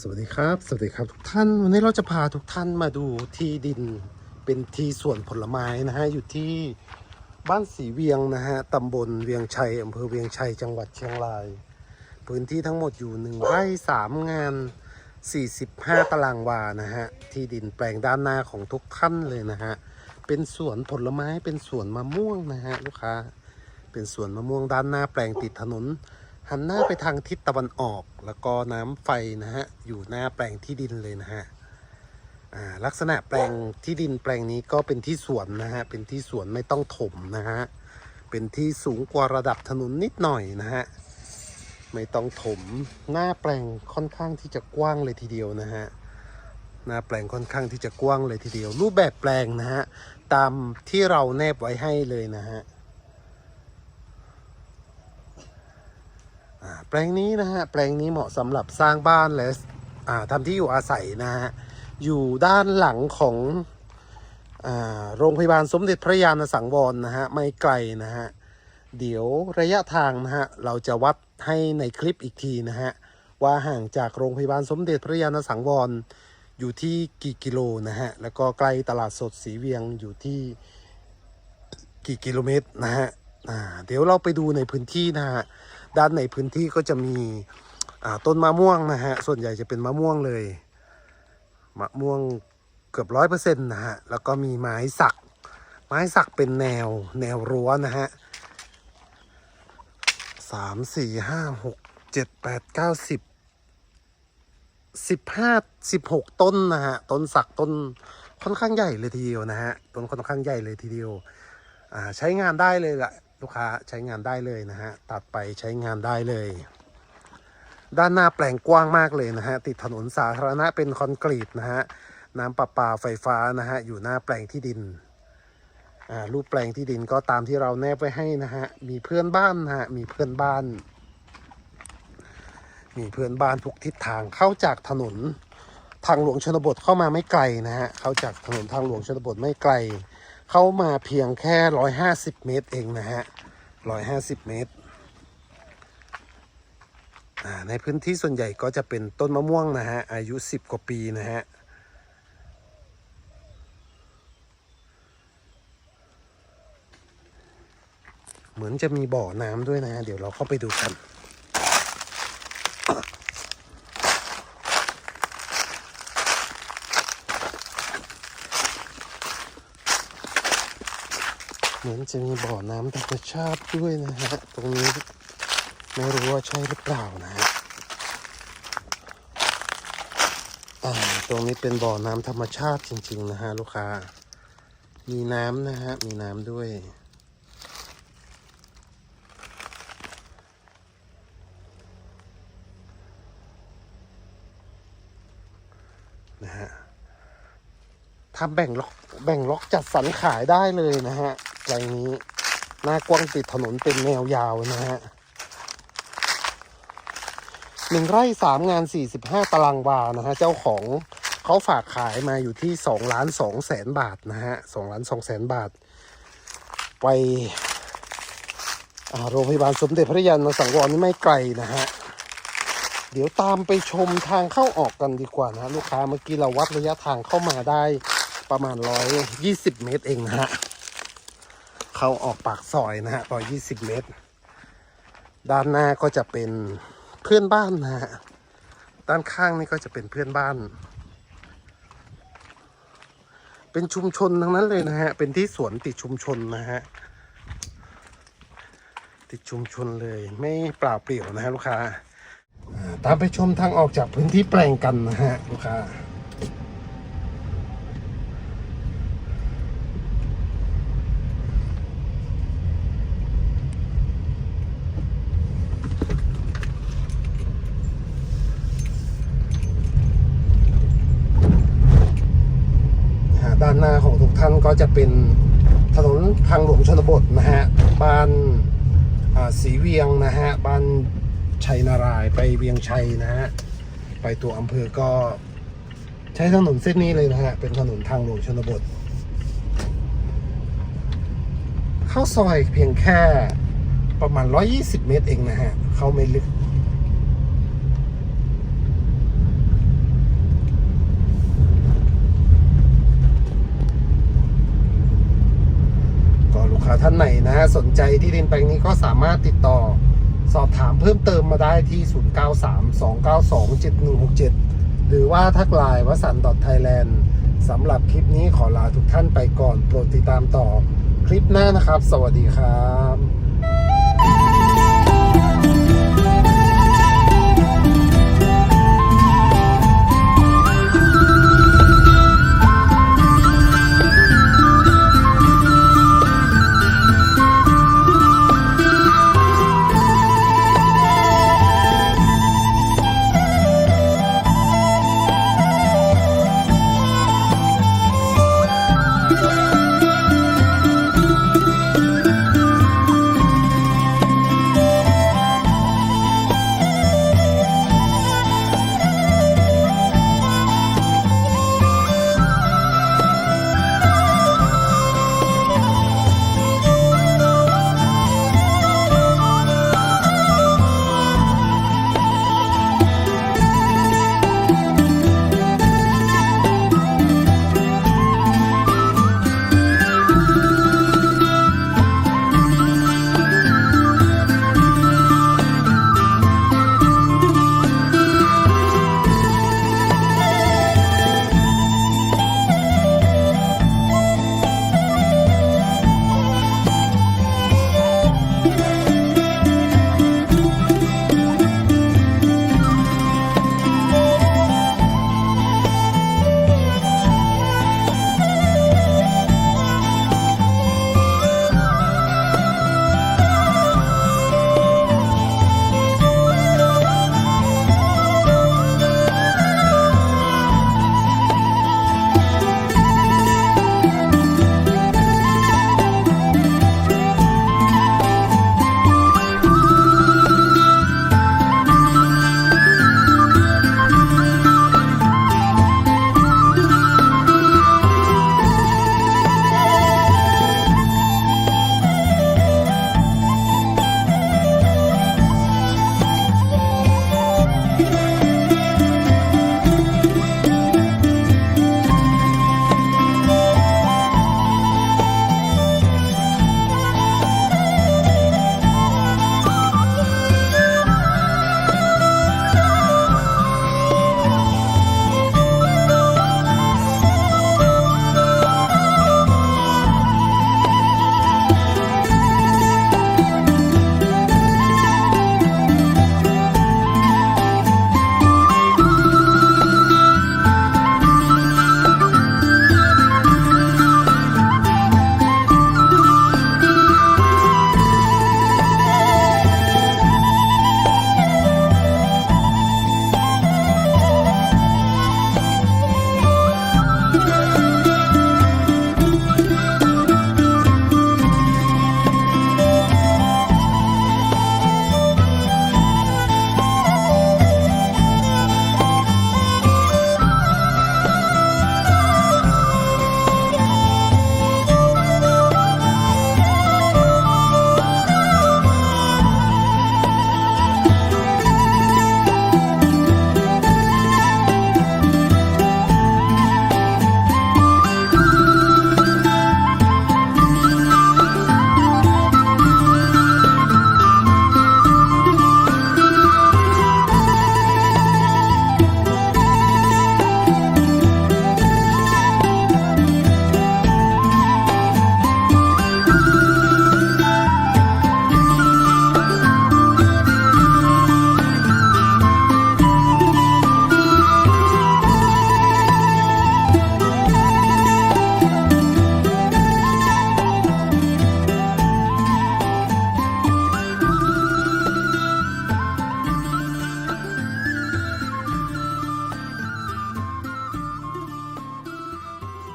สวัสดีครับ สวัสดีครับทุกท่าน วันนี้เราจะพาทุกท่านมาดูที่ดินเป็นที่สวนผลไม้นะฮะ อยู่ที่บ้านสีเวียงนะฮะตำบลเวียงชัยอำเภอเวียงชัยจังหวัดเชียงราย พื้นที่ทั้งหมดอยู่หนึ่งไร่สามงาน 45 ตารางวานะฮะ ที่ดินแปลงด้านหน้าของทุกท่านเลยนะฮะ เป็นสวนผลไม้เป็นสวนมะม่วงนะฮะลูกค้า เป็นสวนมะม่วงด้านหน้าแปลงติดถนน หันหน้าไปทางทิศตะวันออก แล้วก็น้ำไฟนะฮะ อยู่หน้าแปลงที่ดินเลยนะฮะลักษณะแปลงที่ดินแปลงนี้ก็เป็นที่สวนนะฮะ เป็นที่สวนไม่ต้องถมนะฮะ เป็นที่สูงกว่าระดับถนนนิดหน่อยนะฮะ ไม่ต้องถม หน้าแปลงค่อนข้างที่จะกว้างเลยทีเดียวนะฮะ หน้าแปลงค่อนข้างที่จะกว้างเลยทีเดียว รูปแบบแปลงนะฮะ ตามที่เราแนบไว้ให้เลยนะฮะ อ่า แปลงนี้นะฮะแปลงนี้เหมาะสำหรับสร้างบ้านและอ่าทำที่อยู่อาศัยนะฮะอยู่ด้านหลังของอโรงพยาบาลสมเด็จพระยาณสังวรนะฮะไม่ไกลนะฮะเดี๋ยวระยะทางนะฮะเราจะวัดให้ในคลิปอีกทีนะฮะว่าห่างจากโรงพยาบาลสมเด็จพระยาณสังวรอยู่ที่กี่กิโลนะฮะแล้วก็ใกล้ตลาดสดสีเวียงอยู่ที่กี่กิโลเมตรนะฮะเดี๋ยวเราไปดูในพื้นที่นะฮะ ด้านในพื้นที่ก็จะมีต้นมะม่วงนะฮะ ส่วนใหญ่จะเป็นมะม่วงเลย มะม่วงเกือบร้อยเปอร์เซ็นต์นะฮะ แล้วก็มีไม้สัก ไม้สักเป็นแนวแนวรั้วนะฮะสามสี่ห้าหกเจ็ดแปดเก้าสิบสิบห้าสิบหกต้นนะฮะ ต้นสักต้นค่อนข้างใหญ่เลยทีเดียวนะฮะ ต้นค่อนข้างใหญ่เลยทีเดียว อ่าใช้งานได้เลยละ ลูกค้าใช้งานได้เลยนะฮะตัดไปใช้งานได้เลย ด้านหน้าแปลงกว้างมากเลยนะฮะติดถนนสาธารณะเป็นคอนกรีตนะฮะน้ำประปาไฟฟ้านะฮะอยู่หน้าแปลงที่ดินอ่ารูปแปลงที่ดินก็ตามที่เราแนบไว้ให้นะฮะ มีเพื่อนบ้านนะฮะ มีเพื่อนบ้าน มีเพื่อนบ้านทุกทิศทางเข้าจากถนนทางหลวงชนบทเข้ามาไม่ไกลนะฮะ เข้าจากถนนทางหลวงชนบทไม่ไกล เข้ามาเพียงแค่ร้อยห้าสิบเมตรเองนะฮะร้อยห้าสิบเมตร ในพื้นที่ส่วนใหญ่ก็จะเป็นต้นมะม่วงนะฮะ อายุสิบกว่าปีนะฮะเหมือนจะมีบ่อน้ำด้วยนะฮะเดี๋ยวเราเข้าไปดูกัน เหมือนจะมีบ่อน้ำธรรมชาติด้วยนะฮะ ตรงนี้ไม่รู้ว่าใช่หรือเปล่านะฮะตรงนี้เป็นบ่อน้ำธรรมชาติจริง ๆ นะฮะลูกค้า มีน้ำนะฮะ มีน้ำด้วยนะฮะทำแบ่งล็อกแบ่งล็อกจัดสรรขายได้เลยนะฮะ แปลงนี้ หน้ากว้างติดถนนเป็นแนวยาวนะฮะหนึ่งไร่สามงานสี่สิบห้าตารางวานะฮะ เจ้าของเขาฝากขายมาอยู่ที่สองล้านสองแสนบาทนะฮะสองล้านสองแสนบาท ไปโรงพยาบาลสมเด็จพระยาณสังวรนี่ไม่ไกลนะฮะ เดี๋ยวตามไปชมทางเข้าออกกันดีกว่านะฮะลูกค้าเมื่อกี้เราวัดระยะทางเข้ามาได้ประมาณร้อยยี่สิบเมตรเองนะฮะ เข้าออกปากซอยนะฮะร้อยยี่สิบเมตร ด้านหน้าก็จะเป็นเพื่อนบ้านนะฮะ ด้านข้างนี่ก็จะเป็นเพื่อนบ้าน เป็นชุมชนทั้งนั้นเลยนะฮะ เป็นที่สวนติดชุมชนนะฮะ ติดชุมชนเลยไม่เปล่าเปลี่ยวนะฮะลูกค้าอ่าตามไปชมทางออกจากพื้นที่แปลงกันนะฮะลูกค้า อ่าด้านหน้าของทุกท่านก็จะเป็นถนนทางหลวงชนบทนะฮะบ้านาสีเวียงนะฮะบ้านชัยนารายไปเวียงชัยนะฮะไปตัวอำเภอก็ใช้ถนนเส้นนี้เลยนะฮะเป็นถนนทางหลวงชนบท เข้าซอยเพียงแค่ประมาณ 120 เมตรเองนะฮะ เข้าไม่ลึก ท่านไหนนะฮะสนใจที่ดินแปลงนี้ก็สามารถติดต่อสอบถามเพิ่มเติมมาได้ที่ 0932927167 หรือว่าทักไลน์วสันต์ .thailand สำหรับคลิปนี้ขอลาทุกท่านไปก่อน โปรดติดตามต่อคลิปหน้านะครับ สวัสดีครับ